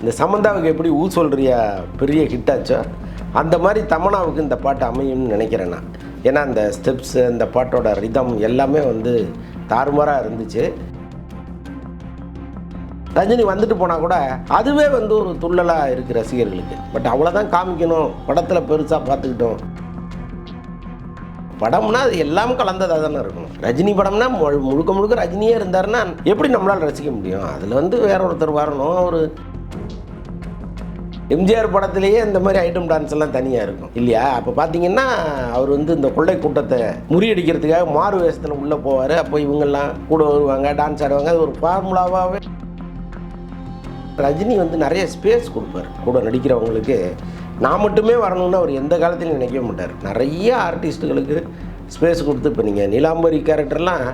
இந்த சமந்தாவுக்கு எப்படி ஊ சொல்கிறியா பெரிய ஹிட் ஆச்சோ? அந்த மாதிரி தமனாவுக்கு இந்த பாட்டு அமையும்னு நினைக்கிறேன் நான். ஏன்னா அந்த ஸ்டெப்ஸு அந்த பாட்டோட ரிதம் எல்லாமே வந்து தாறுமாறாக இருந்துச்சு. ரஜினி வந்துட்டு போனால் கூட அதுவே வந்து ஒரு துள்ளலாக இருக்குது ரசிகர்களுக்கு. பட் அவ்வளோதான் காமிக்கணும். படத்தில் பெருசாக பார்த்துக்கிட்டோம். படம்னா அது எல்லாம் கலந்ததாக தானே இருக்கணும். ரஜினி படம்னா மு- முழுக்க முழுக்க ரஜினியே இருந்தாருன்னா எப்படி நம்மளால் ரசிக்க முடியும்? அதில் வந்து வேற ஒருத்தர் வரணும். ஒரு எம்ஜிஆர் படத்திலேயே இந்த மாதிரி ஐட்டம் டான்ஸ் எல்லாம் தனியாக இருக்கும். இல்லையா? அப்போ பார்த்தீங்கன்னா அவர் வந்து இந்த கொள்ளை கூட்டத்தை முறியடிக்கிறதுக்காக மாறு வேஷத்தில் உள்ளே போவார். அப்போ இவங்கெல்லாம் கூட வருவாங்க டான்ஸ் ஆடுவாங்க. அது ஒரு ஃபார்முலாவாகவே ரஜினி வந்து நிறைய ஸ்பேஸ் கொடுப்பார். கூட நடிக்கிறவங்களுக்கு நான் மட்டுமே வரணும்னு அவர் எந்த காலத்திலும் நினைக்கவே மாட்டார். நிறைய ஆர்டிஸ்ட்டுகளுக்கு ஸ்பேஸ் கொடுத்து இப்போ நீங்கள் நீலாம்பரி கேரக்டர்லாம்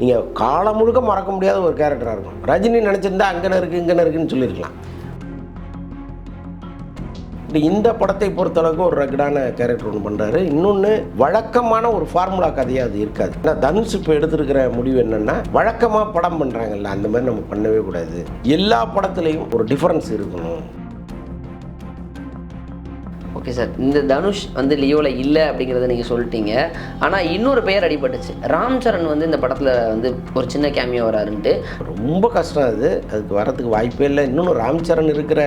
நீங்கள் காலம் முழுக்க மறக்க முடியாத ஒரு கேரக்டராக இருக்கும். ரஜினி நினச்சிருந்தா அங்கன இருக்குது இங்கன இருக்குன்னு சொல்லியிருக்கலாம். இப்படி இந்த படத்தை பொறுத்தளவுக்கு ஒரு ரகடான கேரக்டர் ஒன்று பண்ணுறாரு இன்னொன்று வழக்கமான ஒரு ஃபார்முலா கதையாக அது இருக்காது. ஏன்னா தனுஷ் இப்போ எடுத்திருக்கிற முடிவு என்னென்னா வழக்கமாக படம் பண்ணுறாங்கல்ல அந்த மாதிரி நம்ம பண்ணவே கூடாது. எல்லா படத்துலையும் ஒரு டிஃப்ரென்ஸ் இருக்கணும். ஓகே சார் இந்த தனுஷ் வந்து லியோவில் இல்லை அப்படிங்கிறத நீங்கள் சொல்லிட்டீங்க. ஆனால் இன்னொரு பெயர் அடிபட்டுச்சு. ராம் சரண் வந்து இந்த படத்தில் வந்து ஒரு சின்ன கேமியோ வராருன்ட்டு. ரொம்ப கஷ்டம் அது. அதுக்கு வரதுக்கு வாய்ப்பே இல்லை. இன்னொன்று ராம்சரண் இருக்கிற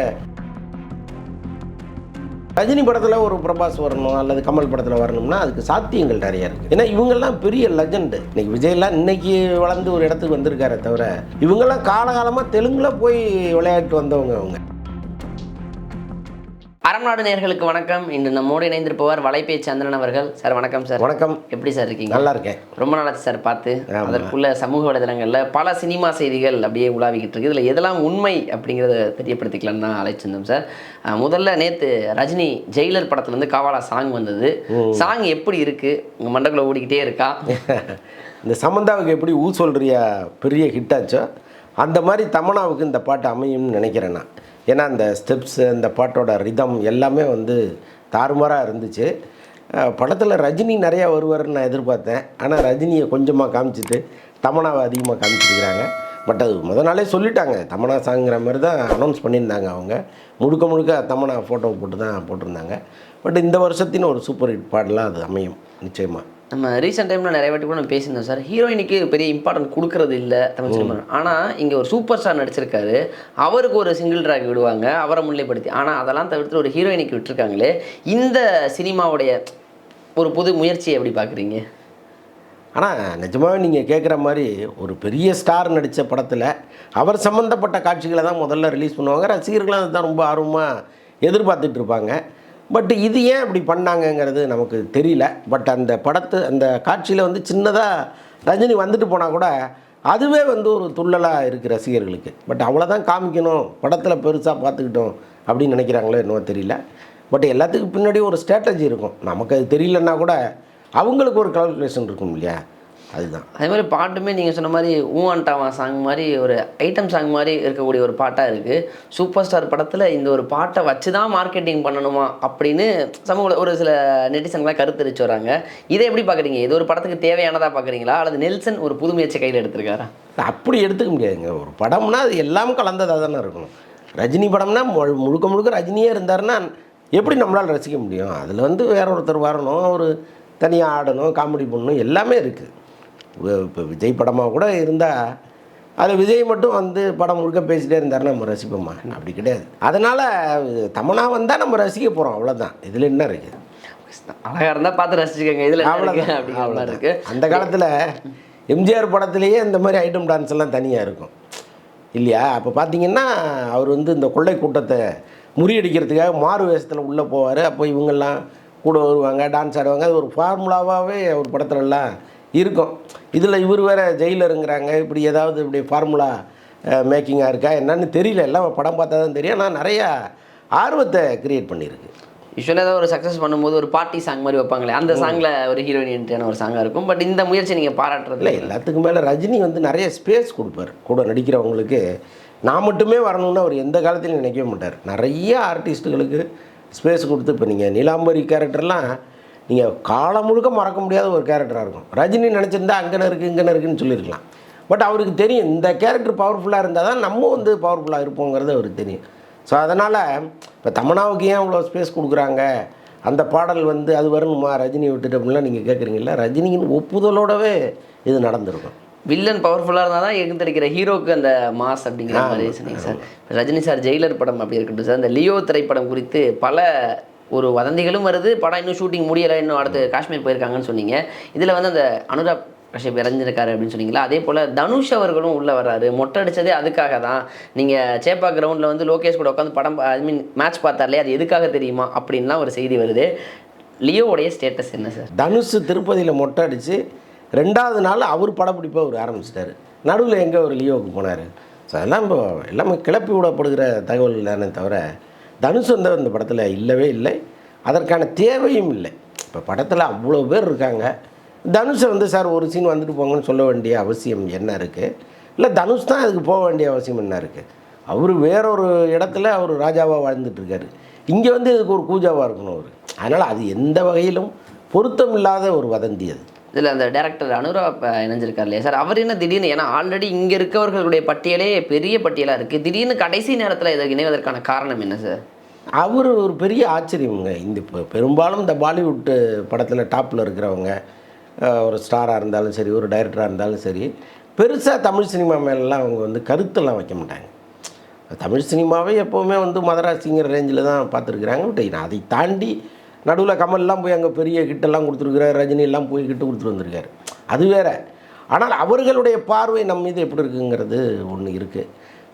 ரஜினி படத்தில் ஒரு பிரபாஸ் வரணும் அல்லது கமல் படத்தில் வரணும்னா அதுக்கு சாத்தியங்கள் நிறைய இருக்குது ஏன்னா இவங்கெல்லாம் பெரிய லெஜண்டு இன்னைக்கு விஜய்லாம் இன்னைக்கு வளர்ந்து ஒரு இடத்துக்கு வந்திருக்காரே தவிர இவங்கெல்லாம் காலகாலமாக தெலுங்குல போய் விளையாட்டு வந்தவங்க அவங்க. அறம்நாடு நேர்களுக்கு வணக்கம். இன்று நம்மோடு இணைந்திருப்பவர் வலைபே சந்திரன் அவர்கள். சார் வணக்கம் சார். வணக்கம். எப்படி சார் இருக்கீங்க? நல்லா இருக்கேன். ரொம்ப நாளாச்சு சார் பார்த்து. அதற்குள்ள சமூக வலைதளங்களில் பல சினிமா செய்திகள் அப்படியே உலாவிக்கிட்டு இருக்கு. இதில் எதெல்லாம் உண்மை அப்படிங்கிறத தெரியப்படுத்திக்கலாம்னு தான் அழைச்சிருந்தோம் சார். முதல்ல நேற்று ரஜினி ஜெயிலர் படத்துலேருந்து காவாலா சாங் வந்தது. சாங் எப்படி இருக்கு? உங்கள் மண்டக்குள்ள ஓடிக்கிட்டே இருக்கா? இந்த சமந்தாவுக்கு எப்படி ஊ சொல்கிறியா பெரிய ஹிட் ஆச்சோ அந்த மாதிரி தமனாவுக்கு இந்த பாட்டு அமையும்னு நினைக்கிறேன் நான். ஏன்னா அந்த ஸ்டெப்ஸு அந்த பாட்டோட ரிதம் எல்லாமே வந்து தாறுமாறாக இருந்துச்சு. படத்தில் ரஜினி நிறையா வருவார்னு நான் எதிர்பார்த்தேன். ஆனால் ரஜினியை கொஞ்சமாக காமிச்சிட்டு தமனாவை அதிகமாக காமிச்சிருக்கிறாங்க. பட் அது முத நாளே சொல்லிட்டாங்க. தமனா சாங்கிற மாதிரி தான் அனௌன்ஸ் பண்ணியிருந்தாங்க அவங்க. முழுக்க முழுக்க தமனா ஃபோட்டோ போட்டு தான் போட்டிருந்தாங்க. பட் இந்த வருஷத்தின் ஒரு சூப்பர் ஹிட் பாடலாக அது அமையும். நிச்சயமாக நம்ம ரீசெண்ட் டைமில் நிறைய வாட்டி கூட நம்ம பேசியிருந்தோம் சார். ஹீரோயினுக்கு பெரிய இம்பார்ட்டன்ட் கொடுக்கறது இல்லை தமிழ் சினிமா. ஆனால் இங்கே ஒரு சூப்பர் ஸ்டார் நடிச்சிருக்காரு. அவருக்கு ஒரு சிங்கிள் ட்ராக் விடுவாங்க அவரை முன்னிலைப்படுத்தி. ஆனால் அதெல்லாம் தவிர்த்து ஒரு ஹீரோயினுக்கு விட்டுருக்காங்களே. இந்த சினிமாவுடைய ஒரு புது முயற்சியை எப்படி பார்க்குறீங்க? ஆனால் நிஜமாவே நீங்கள் கேட்குற மாதிரி ஒரு பெரிய ஸ்டார் நடித்த படத்தில் அவர் சம்மந்தப்பட்ட காட்சிகளை தான் முதல்ல ரிலீஸ் பண்ணுவாங்க. ரசிகர்களும் அதை தான் ரொம்ப ஆர்வமாக எதிர்பார்த்துட்டு இருப்பாங்க. பட் இது ஏன் இப்படி பண்ணாங்கங்கிறது நமக்கு தெரியல. பட் அந்த படத்து அந்த காட்சியில் வந்து சின்னதாக ரஜினி வந்துட்டு போனால் கூட அதுவே வந்து ஒரு துள்ளலாக இருக்குது ரசிகர்களுக்கு. பட் அவ்வளோதான் காமிக்கணும் படத்தில் பெருசாக பார்த்துக்கிட்டோம் அப்படின்னு நினைக்கிறாங்களோ என்னவோ தெரியல. பட் எல்லாத்துக்கும் பின்னாடி ஒரு ஸ்ட்ராட்டஜி இருக்கும். நமக்கு அது தெரியலன்னா கூட அவங்களுக்கு ஒரு கால்குலேஷன் இருக்கும் இல்லையா? அதுதான். அதே மாதிரி பாட்டுமே நீங்கள் சொன்ன மாதிரி ஊவான்டாவா சாங் மாதிரி ஒரு ஐட்டம் சாங் மாதிரி இருக்கக்கூடிய ஒரு பாட்டாக இருக்குது சூப்பர் ஸ்டார் படத்தில் இந்த ஒரு பாட்டை வச்சு தான் மார்க்கெட்டிங் பண்ணணுமா அப்படின்னு சமூக ஒரு சில நெட்டிசன்களாம் கருத்து தெரிவிச்சு வராங்க. இதை எப்படி பார்க்குறீங்க இது ஒரு படத்துக்கு தேவையானதாக பார்க்குறீங்களா அல்லது நெல்சன் ஒரு புது முயற்சி கையில் எடுத்திருக்காரா? அப்படி எடுத்துக்க முடியாதுங்க. ஒரு படம்னா அது எல்லாம் கலந்ததாக தானே இருக்கணும். ரஜினி படம்னா மு- முழுக்க முழுக்க ரஜினியே இருந்தாருன்னா எப்படி நம்மளால் ரசிக்க முடியும்? அதில் வந்து வேற ஒருத்தர் வரணும். ஒரு தனியாக ஆடணும் காமெடி பண்ணணும். எல்லாமே இருக்குது இப்போ விஜய் படமாக கூட இருந்தால் அதில் விஜய் மட்டும் வந்து படம் முழுக்க பேசிட்டே இருந்தாருன்னா நம்ம ரசிப்போமா அப்படி கிடையாது. அதனால் தமனா வந்தால் நம்ம ரசிக்க போகிறோம் அவ்வளோதான் இதில் என்ன இருக்குது அழகாக இருந்தால் பார்த்து ரசிச்சுக்கோங்க. இதில் அவ்வளோதான் அப்படிங்கிற மாதிரி அவ்வளோதான். இருக்கு. அந்த காலத்தில் எம்ஜிஆர் படத்துலேயே இந்த மாதிரி ஐட்டம் டான்ஸ் எல்லாம் தனியாக இருக்கும். இல்லையா? அப்போ பார்த்தீங்கன்னா அவர் வந்து இந்த கொள்ளை கூட்டத்தை முறியடிக்கிறதுக்காக மாறு வேஷத்தில் உள்ளே போவார். அப்போ இவங்கெல்லாம் கூட வருவாங்க டான்ஸ் ஆடுவாங்க. அது ஒரு ஃபார்முலாவாகவே ஒரு படத்துலலாம் இருக்கும். இதில் இவர் வேற ஜெயிலருங்கிறாங்க. இப்படி ஏதாவது இப்படி ஃபார்முலா மேக்கிங்காக இருக்கா? என்னன்னு தெரியல. எல்லாம் படம் பார்த்தா தான் தெரியும். ஆனால் நிறையா ஆர்வத்தை கிரியேட் பண்ணியிருக்கு. யூஸ்வலாக ஏதாவது ஒரு சக்ஸஸ் பண்ணும்போது ஒரு பார்ட்டி சாங் மாதிரி வைப்பாங்களே. அந்த சாங்கில் ஒரு ஹீரோயின் ஒரு சாங்காக இருக்கும். பட் இந்த முயற்சி நீங்கள் பாராட்டுறது இல்லை எல்லாத்துக்கும் மேலே ரஜினி வந்து நிறைய ஸ்பேஸ் கொடுப்பார். கூட நடிக்கிறவங்களுக்கு. நான் மட்டுமே வரணும்னு அவர் எந்த காலத்திலையும் நினைக்கவே மாட்டார். நிறைய ஆர்டிஸ்ட்டுகளுக்கு ஸ்பேஸ் கொடுத்து இப்போ நீங்கள் நீலாம்பரி கேரக்டர்லாம் நீங்கள் காலம் முழுக்க மறக்க முடியாத ஒரு கேரக்டராக இருக்கும். ரஜினி நினச்சிருந்தா அங்கன இருக்குது இங்கன இருக்குன்னு சொல்லியிருக்கலாம். பட் அவருக்கு தெரியும் இந்த கேரக்டர் பவர்ஃபுல்லாக இருந்தால் தான் நம்ம வந்து பவர்ஃபுல்லாக இருப்போங்கிறது அவருக்கு தெரியும். ஸோ அதனால் இப்போ தமனாவுக்கு ஏன் இவ்வளோ ஸ்பேஸ் கொடுக்குறாங்க? அந்த பாடல் வந்து அது வரணுமா? ரஜினி விட்டுட்டு அப்படின்லாம் நீங்கள் கேட்குறீங்களா ரஜினியின் ஒப்புதலோடவே இது நடந்திருக்கும். வில்லன் பவர்ஃபுல்லாக இருந்தால் தான் எழுந்தடிக்கிற ஹீரோக்கு அந்த மாஸ் அப்படிங்கிற மாதிரி சொன்னீங்க சார். ரஜினி சார் ஜெயிலர் படம் அப்படி இருக்கட்டும் சார். இந்த லியோ திரைப்படம் குறித்து பல ஒரு வதந்திகளும் வருது. படம் இன்னும் ஷூட்டிங் முடியலை. இன்னும் அடுத்து காஷ்மீர் போயிருக்காங்கன்னு சொன்னீங்க. இதில் வந்து அந்த அனுராக் கஷ்யப் இறஞ்சிருக்காரு அப்படின்னு சொன்னீங்களா? அதே போல் தனுஷ் அவர்களும் உள்ளே வர்றாரு. மொட்டை அடித்ததே அதுக்காக தான். நீங்கள் சேப்பா கிரவுண்டில் வந்து லோகேஷ் கூட உட்காந்து படம் ஐ மீன் மேட்ச் பார்த்தாலே அது எதுக்காக தெரியுமா? அப்படின்லாம் ஒரு செய்தி வருது. லியோவுடைய ஸ்டேட்டஸ் என்ன சார் தனுஷ் திருப்பதியில் மொட்டை அடித்து ரெண்டாவது நாள் அவர் படப்பிடிப்பை அவர் ஆரம்பிச்சிட்டாரு. நடுவில் எங்கே அவர் லியோவுக்கு போனார். ஸோ அதெல்லாம் இப்போ எல்லாமே கிளப்பி விடப்படுகிற தகவல் தானே தவிர தனுஷ் வந்து அந்த படத்தில் இல்லவே இல்லை. அதற்கான தேவையும் இல்லை. இப்போ படத்தில் அவ்வளோ பேர் இருக்காங்க. தனுஷை வந்து சார் ஒரு சீன் வந்துட்டு போங்கன்னு சொல்ல வேண்டிய அவசியம் என்ன இருக்குது இல்லை தனுஷ் தான் அதுக்கு போக வேண்டிய அவசியம் என்ன இருக்குது அவர் வேறொரு இடத்துல அவர் ராஜாவாக வாழ்ந்துட்டுருக்காரு இங்கே வந்து இதுக்கு ஒரு கூஜாவாக இருக்கணும் அவர். அதனால் அது எந்த வகையிலும் பொருத்தம் இல்லாத ஒரு வதந்தி அது. இதில் அந்த டேரக்டர் அனுரா இணைஞ்சிருக்கார் இல்லையா சார் அவர் என்ன திடீர்னு ஏன்னா ஆல்ரெடி இங்கே இருக்கவர்களுடைய பட்டியலே பெரிய பட்டியலாக இருக்குது திடீர்னு கடைசி நேரத்தில் இதை இணைவதற்கான காரணம் என்ன சார்? அவர் ஒரு பெரிய ஆச்சரியங்க இந்த இப்போ பெரும்பாலும் இந்த பாலிவுட் படத்தில் டாப்பில் இருக்கிறவங்க ஒரு ஸ்டாராக இருந்தாலும் சரி ஒரு டைரக்டராக இருந்தாலும் சரி பெருசாக தமிழ் சினிமா மேலெலாம் அவங்க வந்து கருத்தெல்லாம் வைக்க மாட்டாங்க. தமிழ் சினிமாவே எப்போவுமே வந்து மதராசிங்கிற ரேஞ்சில் தான் பார்த்துருக்குறாங்க. பட் அதை தாண்டி நடுவில் கமல்லாம் போய் அங்கே பெரிய ஹிட்டெல்லாம் கொடுத்துருக்குறாரு ரஜினி எல்லாம் போய் கிட்டு கொடுத்துட்டு வந்திருக்காரு. அது வேற. ஆனால் அவர்களுடைய பார்வை நம் மீது எப்படி இருக்குங்கிறது ஒன்று இருக்குது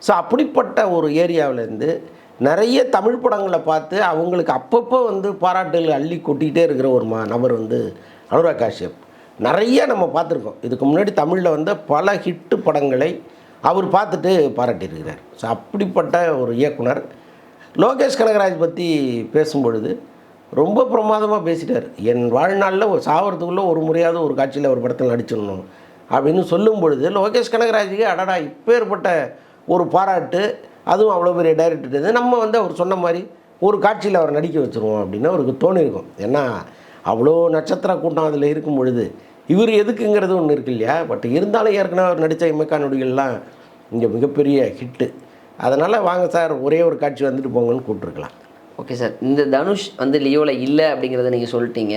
ஸோ அப்படிப்பட்ட ஒரு ஏரியாவிலேருந்து நிறைய தமிழ் படங்களை பார்த்து அவங்களுக்கு அப்பப்போ வந்து பாராட்டுகள் அள்ளி கொட்டிகிட்டே இருக்கிற ஒரு மா நபர் வந்து அனுராக் காஷ்யப். நிறைய நம்ம பார்த்துருக்கோம். இதுக்கு முன்னாடி தமிழில் வந்த பல ஹிட்டு படங்களை அவர் பார்த்துட்டு பாராட்டியிருக்கிறார். ஸோ அப்படிப்பட்ட ஒரு இயக்குனர். லோகேஷ் கனகராஜ் பற்றி பேசும்பொழுது ரொம்ப பிரமாதமாக பேசிட்டார். என் வாழ்நாளில் ஒரு சாவறதுக்குள்ளே ஒரு முறையாவது ஒரு காட்சியில் ஒரு படத்தில் நடிச்சிடணும். அப்படின்னு சொல்லும் பொழுது லோகேஷ் கனகராஜுக்கு அடடா இப்பேற்பட்ட ஒரு பாராட்டு அதுவும் அவ்வளோ பெரிய டைரக்டர் நம்ம வந்து அவர் சொன்ன மாதிரி ஒரு காட்சியில் அவர் நடிக்க வச்சுருவோம் அப்படின்னு அவருக்கு தோணியிருக்கும். ஏன்னா அவ்வளோ நட்சத்திர கூட்டம் அதில் இருக்கும் பொழுது இவர் எதுக்குங்கிறது ஒன்று இருக்கு இல்லையா? பட் இருந்தாலும் ஏற்கனவே அவர் நடித்த இமைக்கா நொடிகள்லாம் இங்கே மிகப்பெரிய ஹிட்டு அதனால் வாங்க சார் ஒரே ஒரு காட்சி வந்துட்டு போங்கன்னு கூப்பிட்ருக்கலாம் ஓகே சார் இந்த தனுஷ் வந்து லியோவில் இல்லை அப்படிங்கிறத நீங்கள் சொல்லிட்டீங்க.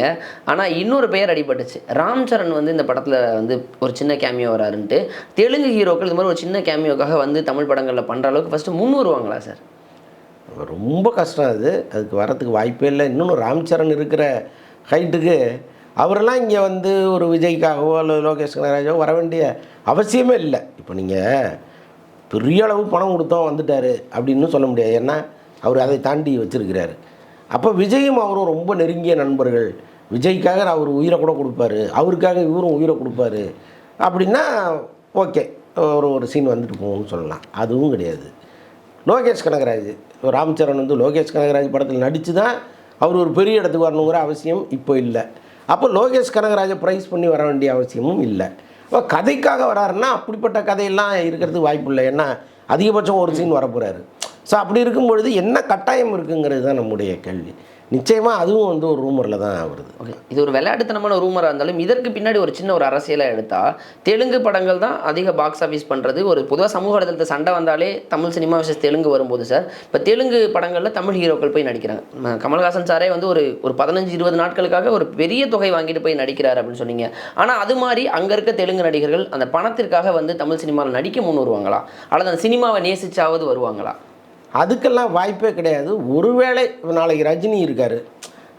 ஆனால் இன்னொரு பெயர் அடிபட்டுச்சு. ராம் சரண் வந்து இந்த படத்தில் வந்து ஒரு சின்ன கேமியோ வராருன்ட்டு. தெலுங்கு ஹீரோக்கள் இந்த மாதிரி ஒரு சின்ன கேமியோக்காக வந்து தமிழ் படங்களில் பண்ணுற அளவுக்கு ஃபஸ்ட்டு முன் வருவாங்களா சார் ரொம்ப கஷ்டம் அது. அதுக்கு வரத்துக்கு வாய்ப்பே இல்லை. இன்னொன்று ராம்சரண் இருக்கிற ஹைட்டுக்கு அவரெல்லாம் இங்கே வந்து ஒரு விஜய்க்காகவோ அல்லது லோகேஷ் கனகராஜோ வர வேண்டிய அவசியமே இல்லை. இப்போ நீங்கள் பெரிய அளவு பணம் கொடுத்தோம் வந்துட்டார் அப்படின்னு சொல்ல முடியாது. ஏன்னா அவர் அதை தாண்டி வச்சிருக்கிறாரு. அப்போ விஜயும் அவரும் ரொம்ப நெருங்கிய நண்பர்கள். விஜய்க்காக அவர் உயிரை கூட கொடுப்பாரு. அவருக்காக இவரும் உயிரை கொடுப்பாரு. அப்படின்னா ஓகே. ஒரு ஒரு சீன் வந்துட்டு போகும்னு சொல்லலாம். அதுவும் கிடையாது. லோகேஷ் கனகராஜ் ராம்சரண் வந்து லோகேஷ் கனகராஜ் படத்தில் நடித்து தான் அவர் ஒரு பெரிய இடத்துக்கு வரணுங்கிற அவசியம் இப்போ இல்லை. அப்போ லோகேஷ் கனகராஜை ப்ரைஸ் பண்ணி வர வேண்டிய அவசியமும் இல்லை. அப்போ கதைக்காக வராருன்னா அப்படிப்பட்ட கதையெல்லாம் இருக்கிறதுக்கு வாய்ப்பு இல்லை. ஏன்னா அதிகபட்சம் ஒரு சீன் வரப்போகிறாரு ஸோ அப்படி இருக்கும் பொழுது என்ன கட்டாயம் இருக்குங்கிறது தான் நம்முடைய கேள்வி. நிச்சயமாக அதுவும் வந்து ஒரு ரூமரில் தான் வருது. ஓகே இது ஒரு விளையாட்டுத்தனமான ரூமராக இருந்தாலும் இதற்கு பின்னாடி ஒரு சின்ன ஒரு அரசியலாக எடுத்தால் தெலுங்கு படங்கள் தான் அதிக பாக்ஸ் ஆஃபீஸ் பண்ணுறது ஒரு பொதுவாக சமூக இடத்துல சண்டை வந்தாலே தமிழ் சினிமா விஷயம் தெலுங்கு வரும்போது சார் இப்போ தெலுங்கு படங்களில் தமிழ் ஹீரோக்கள் போய் நடிக்கிறாங்க. கமல்ஹாசன் சாரே வந்து ஒரு ஒரு பதினஞ்சு இருபது நாட்களுக்காக ஒரு பெரிய தொகை வாங்கிட்டு போய் நடிக்கிறார் அப்படின்னு சொன்னீங்க. ஆனால் அது மாதிரி அங்கே இருக்க தெலுங்கு நடிகர்கள் அந்த பணத்திற்காக வந்து தமிழ் சினிமாவில் நடிக்க முன் வருவாங்களா அல்லது அந்த சினிமாவை நேசிச்சாவது வருவாங்களா? அதுக்கெல்லாம் வாய்ப்பே கிடையாது. ஒருவேளை நாளைக்கு ரஜினி இருக்கார்.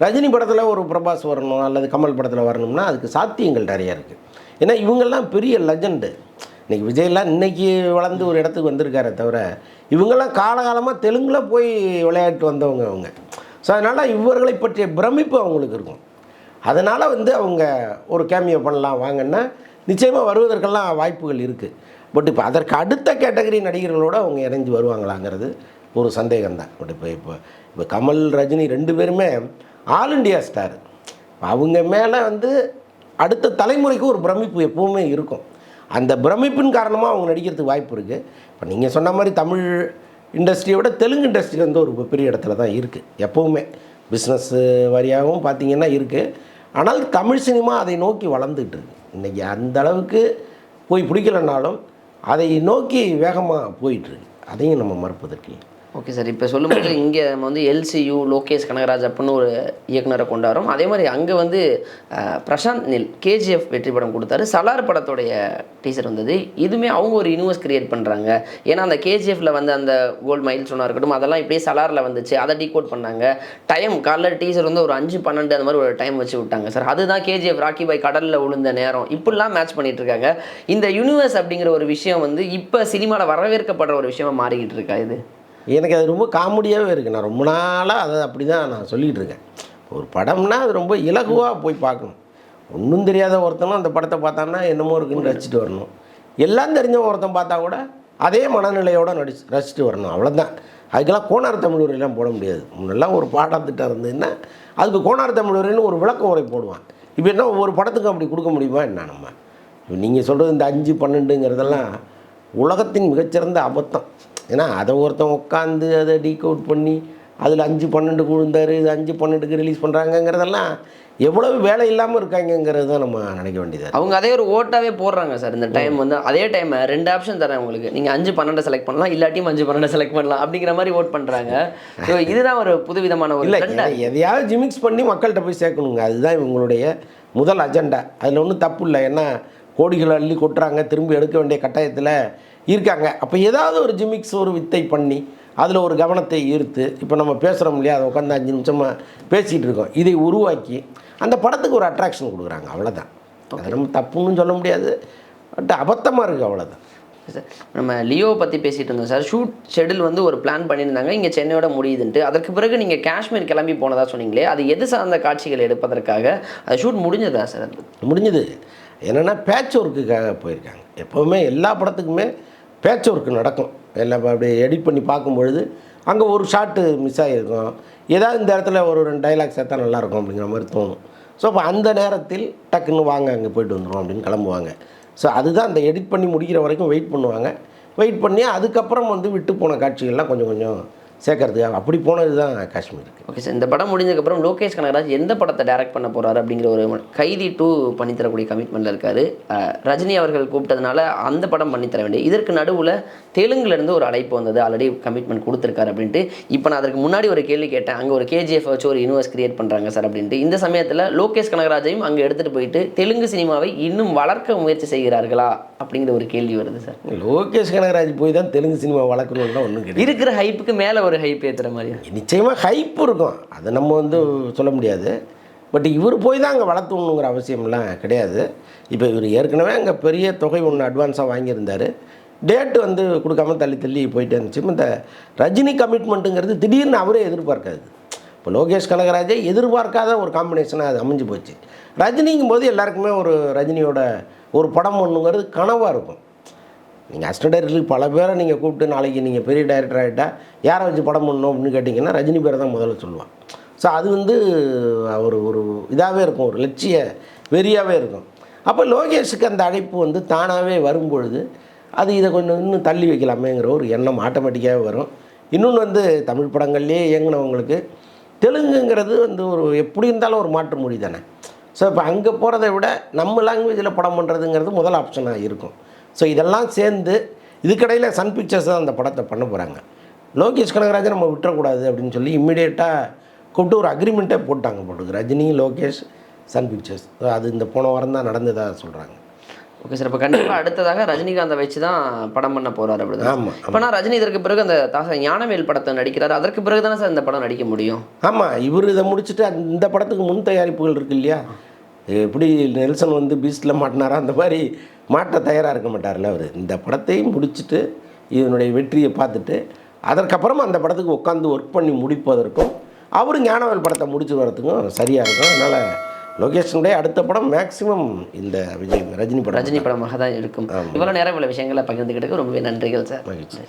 ரஜினி படத்தில் ஒரு பிரபாஸ் வரணும் அல்லது கமல் படத்தில் வரணும்னா அதுக்கு சாத்தியங்கள் நிறையா இருக்குது ஏன்னா இவங்கெல்லாம் பெரிய லெஜண்டு. இன்றைக்கி விஜயெல்லாம் இன்றைக்கி வளர்ந்து ஒரு இடத்துக்கு வந்திருக்காரே தவிர இவங்கெல்லாம் காலகாலமாக தெலுங்கில் போய் விளையாட்டு வந்தவங்க அவங்க ஸோ அதனால் இவர்களை பற்றிய பிரமிப்பு அவங்களுக்கு இருக்கும். அதனால் வந்து அவங்க ஒரு கேமியோ பண்ணலாம் வாங்கன்னா நிச்சயமாக வருவதற்கெல்லாம் வாய்ப்புகள் இருக்குது பட் இப்போ அதற்கு அடுத்த கேட்டகரி நடிகர்களோடு அவங்க இணைஞ்சு வருவாங்களாங்கிறது ஒரு சந்தேகம்தான். பட் இப்போ இப்போ இப்போ கமல் ரஜினி ரெண்டு பேருமே ஆல் இண்டியா ஸ்டார். அவங்க மேலே வந்து அடுத்த தலைமுறைக்கு ஒரு பிரமிப்பு எப்போவுமே இருக்கும். அந்த பிரமிப்பின் காரணமாக அவங்க நடிக்கிறதுக்கு வாய்ப்பு இருக்குது இப்போ நீங்கள் சொன்ன மாதிரி தமிழ் இண்டஸ்ட்ரியை விட தெலுங்கு இண்டஸ்ட்ரி வந்து ஒரு பெரிய இடத்துல தான் இருக்குது எப்போவுமே பிஸ்னஸ் வரியாகவும் பார்த்தீங்கன்னா இருக்குது ஆனால் தமிழ் சினிமா அதை நோக்கி வளர்ந்துட்டு இருக்கு. இன்றைக்கி அந்த அளவுக்கு போய் பிடிக்கலனாலும் அதை நோக்கி வேகமாக போயிட்டுருக்கு அதையும் நம்ம மறுப்பதற்கு ஓகே சார் இப்போ சொல்லும்போது இங்கே நம்ம வந்து எல்சியு லோகேஷ் கனகராஜ் அப்படின்னு ஒரு இயக்குனரை கொண்டாடுறோம். அதே மாதிரி அங்கே வந்து பிரசாந்த் நில் கேஜிஎஃப் வெற்றி படம் கொடுத்தாரு. சலார் படத்துடைய டீசர் வந்தது. இதுவுமே அவங்க ஒரு யூனிவர்ஸ் கிரியேட் பண்ணுறாங்க ஏன்னா அந்த கேஜிஎஃப்ல வந்து அந்த கோல்ட் மைல் சொன்னா இருக்கட்டும் அதெல்லாம் இப்படியே சலாரில் வந்துச்சு. அதை டீகோட் பண்ணாங்க. டைம் காலைல டீசர் வந்து ஒரு அஞ்சு பன்னெண்டு அந்த மாதிரி ஒரு டைம் வச்சு விட்டாங்க சார். அதுதான் கேஜிஎஃப் ராக்கி பாய் கடலில் விழுந்த நேரம். இப்படிலாம் மேட்ச் பண்ணிட்டு இருக்காங்க. இந்த யூனிவர்ஸ் அப்படிங்கிற ஒரு விஷயம் வந்து இப்போ சினிமாவில் வரவேற்கப்படுற ஒரு விஷயமா மாறிக்கிட்டு இருக்கா இது? எனக்கு அது ரொம்ப காமெடியாகவே இருக்குது நான் ரொம்ப நாளாக அதை அப்படி தான் நான் சொல்லிகிட்டு இருக்கேன் ஒரு படம்னா அது ரொம்ப இலகுவாக போய் பார்க்கணும். ஒன்றும் தெரியாத ஒருத்தனும் அந்த படத்தை பார்த்தான்னா என்னமோ இருக்குன்னு ரசிச்சுட்டு வரணும். எல்லாம் தெரிஞ்ச ஒருத்தன் பார்த்தா கூட அதே மனநிலையோடு நடிச்சு ரசிச்சுட்டு வரணும். அவ்வளோதான் அதுக்கெல்லாம் கோணார் தமிழ் உரையெல்லாம் போட முடியாது. முன்னெல்லாம் ஒரு பாடத்திட்டம் இருந்ததுன்னா அதுக்கு கோணார் தமிழ் ஒரு விளக்க உரை போடுவான். இப்போ என்ன ஒவ்வொரு படத்துக்கும் அப்படி கொடுக்க முடியுமா என்ன நம்ம? இப்போ நீங்கள் சொல்கிறது இந்த அஞ்சு பன்னெண்டுங்கிறதெல்லாம் உலகத்தின் மிகச்சிறந்த அபத்தம். ஏன்னா அதை ஒருத்தன் உட்காந்து அதை டீகவுட் பண்ணி அதில் அஞ்சு பன்னெண்டு விழுந்தாரு இது அஞ்சு பன்னெண்டுக்கு ரிலீஸ் பண்ணுறாங்கங்கிறதெல்லாம் எவ்வளவு வேலை இல்லாமல் இருக்காங்கங்கிறது தான் நம்ம நினைக்க வேண்டியது அவங்க அதே ஒரு ஓட்டாவே போடுறாங்க சார். இந்த டைம் வந்து அதே டைம் ரெண்டு ஆப்ஷன் தரேன் உங்களுக்கு. நீங்கள் அஞ்சு பன்னெண்டு செலக்ட் பண்ணலாம் இல்லாட்டியும் அஞ்சு பன்னெண்டு செலக்ட் பண்ணலாம் அப்படிங்கிற மாதிரி ஓட் பண்ணுறாங்க ஸோ இதுதான் ஒரு புதுவிதமான ஒரு இல்லை ட்ரெண்டா எதையாவது ஜிமிக்ஸ் பண்ணி மக்கள்கிட்ட போய் சேர்க்கணுங்க. அதுதான் இவங்களுடைய முதல் அஜெண்டா அதில் ஒன்றும் தப்பு இல்லை. ஏன்னா கோடிகள் அள்ளி கொட்டுறாங்க. திரும்பி எடுக்க வேண்டிய கட்டாயத்தில் இருக்காங்க. அப்போ ஏதாவது ஒரு ஜிமிக்ஸ் ஒரு வித்தை பண்ணி அதில் ஒரு கவனத்தை ஈர்த்து இப்போ நம்ம பேசுகிறோம் இல்லையா? அதை உட்காந்து அஞ்சு நிமிஷமாக பேசிகிட்டு இருக்கோம். இதை உருவாக்கி அந்த படத்துக்கு ஒரு அட்ராக்ஷன் கொடுக்குறாங்க. அவ்வளோதான் அது நம்ம தப்புன்னு சொல்ல முடியாது. பட் அபத்தமாக இருக்குது அவ்வளோதான் சார் நம்ம லியோவை பற்றி பேசிகிட்டு இருந்தோம் சார் ஷூட் ஷெடியூல் வந்து ஒரு பிளான் பண்ணியிருந்தாங்க. இங்கே சென்னையோட முடியுதுன்ட்டு. அதற்கு பிறகு நீங்கள் காஷ்மீர் கிளம்பி போனதா சொன்னீங்களே அது எது சார்ந்த காட்சிகள் எடுப்பதற்காக? அது ஷூட் முடிஞ்சதா சார் முடிஞ்சது. என்னென்னா பேட்ச் ஒர்க்குக்காக போயிருக்காங்க. எப்போவுமே எல்லா படத்துக்குமே பேச்சு ஒர்க்கு நடக்கும். எல்லாம் இப்ப அப்படி எடிட் பண்ணி பார்க்கும்பொழுது அங்கே ஒரு ஷாட்டு மிஸ் ஆகிருக்கும் ஏதாவது இந்த இடத்துல ஒரு ரெண்டு டைலாக் சேர்த்தா நல்லாயிருக்கும் அப்படிங்கிற மாதிரி தோணும். ஸோ அப்போ அந்த நேரத்தில் டக்குன்னு வாங்க அங்கே போயிட்டு வந்துடும் அப்படின்னு கிளம்புவாங்க. ஸோ அதுதான் அந்த எடிட் பண்ணி முடிக்கிற வரைக்கும் வெயிட் பண்ணுவாங்க. வெயிட் பண்ணி அதுக்கப்புறம் வந்து விட்டு போன காட்சிகள்லாம் கொஞ்சம் கொஞ்சம் சேர்க்கறதுக்காக அப்படி போனது தான் காஷ்மீருக்கு ஓகே சார் இந்த படம் முடிஞ்சதுக்கப்புறம் லோகேஷ் கனகராஜ் எந்த படத்தை டைரக்ட் பண்ண போறாரு அப்படிங்கிற ஒரு கைதி டூ பண்ணித்தரக்கூடிய கமிட்மெண்ட்டில் இருக்காரு. ரஜினி அவர்கள் கூப்பிட்டதுனால அந்த படம் பண்ணித்தர வேண்டிய இதற்கு நடுவில் தெலுங்குலேருந்து ஒரு அழைப்பு வந்தது. ஆல்ரெடி கமிட்மெண்ட் கொடுத்துருக்காரு அப்படின்ட்டு. இப்போ நான் அதற்கு முன்னாடி ஒரு கேள்வி கேட்டேன். அங்கே ஒரு கேஜிஎஃப் வச்சு ஒரு யூனிவர்ஸ் கிரியேட் பண்ணுறாங்க சார் அப்படின்ட்டு. இந்த சமயத்தில் லோகேஷ் கனகராஜையும் அங்கே எடுத்துகிட்டு போயிட்டு தெலுங்கு சினிமாவை இன்னும் வளர்க்க முயற்சி செய்கிறார்களா அப்படிங்கிற ஒரு கேள்வி வருது சார் லோகேஷ் கனகராஜ் போய் தான் தெலுங்கு சினிமா வளர்க்கணும்லாம் ஒன்றும் இருக்கிற ஹைப்புக்கு மேலே ஒரு ஹைப் ஏற்றுற மாதிரி? நிச்சயமாக ஹைப் இருக்கும். அதை நம்ம வந்து சொல்ல முடியாது. பட் இவர் போய் தான் அங்கே வளர்த்துணுங்கிற அவசியம்லாம் கிடையாது. இப்போ இவர் ஏற்கனவே அங்கே பெரிய தொகை ஒன்று அட்வான்ஸாக வாங்கியிருந்தார். டேட்டு வந்து கொடுக்காம தள்ளி தள்ளி போயிட்டே இருந்துச்சு. இந்த ரஜினி கமிட்மெண்ட்டுங்கிறது திடீர்னு அவரே எதிர்பார்க்காது. இப்போ லோகேஷ் கனகராஜே எதிர்பார்க்காத ஒரு காம்பினேஷனாக அது அமைஞ்சு போச்சு. ரஜினிங்கும் போது எல்லாருக்குமே ஒரு ரஜினியோட ஒரு படம் ஒன்றுங்கிறது கனவாக இருக்கும். நீங்கள் அசிஸ்டன்ட் டைரக்டருக்கு பல பேரை நீங்கள் கூப்பிட்டு நாளைக்கு நீங்கள் பெரிய டைரக்டர் ஆகிட்டா யாரை வச்சு படம் பண்ணணும் அப்படின்னு கேட்டிங்கன்னா ரஜினி பேரை தான் முதல்ல சொல்லுவான். ஸோ அது வந்து அவர் ஒரு இதாகவே இருக்கும் ஒரு லட்சிய வெறியாகவே இருக்கும். அப்போ லோகேஷுக்கு அந்த அழைப்பு வந்து தானாகவே வரும்பொழுது அது இதை கொஞ்சம் இன்னும் தள்ளி வைக்கலாமேங்கிற ஒரு எண்ணம் ஆட்டோமேட்டிக்காகவே வரும். இன்னொன்று வந்து தமிழ் படங்கள்லேயே இயங்கினவங்களுக்கு தெலுங்குங்கிறது வந்து ஒரு எப்படி இருந்தாலும் ஒரு மாற்று மொழி தானே. ஸோ இப்போ அங்கே போகிறத விட நம்ம லாங்குவேஜில் படம் பண்ணுறதுங்கிறது முதல் ஆப்ஷனாக இருக்கும். ஸோ இதெல்லாம் சேர்ந்து இதுக்கடையில் சன் பிக்சர்ஸ் தான் அந்த படத்தை பண்ண போகிறாங்க லோகேஷ் கனகராஜன் நம்ம விட்டுறக்கூடாது அப்படின்னு சொல்லி இம்மிடியேட்டாக கூப்பிட்டு ஒரு அக்ரிமெண்ட்டே போட்டாங்க போட்டுக்கு. ரஜினி லோகேஷ் சன் பிக்சர்ஸ் அது இந்த போன வாரம் தான் நடந்ததாக சொல்கிறாங்க ஓகே சார் இப்போ கண்டிப்பாக அடுத்ததாக ரஜினிகாந்தை வச்சு தான் படம் பண்ண போறாரு அப்படிதான் ஆமாம் இப்போ நான் ரஜினி இதற்கு பிறகு அந்த தாச ஞானவேல் படத்தை நடிக்கிறாரு. அதற்கு பிறகு தானே சார் இந்த படம் நடிக்க முடியும்? ஆமாம் இவர் இதை முடிச்சுட்டு அந்த படத்துக்கு முன் தயாரிப்புகள் இருக்கு இல்லையா? எப்படி நெல்சன் வந்து பீஸ்டில் மாட்டினாரோ அந்த மாதிரி மாட்ட தயாராக இருக்க மாட்டார்ல அவர். இந்த படத்தையும் முடிச்சுட்டு இதனுடைய வெற்றியை பார்த்துட்டு அதற்கப்புறமா அந்த படத்துக்கு உட்காந்து ஒர்க் பண்ணி முடிப்பதற்கும் அவர் ஞானவேல் படத்தை முடிச்சு வரதுக்கும் சரியாக இருக்கும். அதனால் லோகேஷனுடைய அடுத்த படம் மேக்ஸிமம் இந்த விஜய் ரஜினி படம் ரஜினி படமாக தான் இருக்கும். இவ்வளோ நேரம் இவ்வளோ விஷயங்களை பகிர்ந்துக்கிட்டு ரொம்பவே நன்றிகள் சார். மகிழ்ச்சி.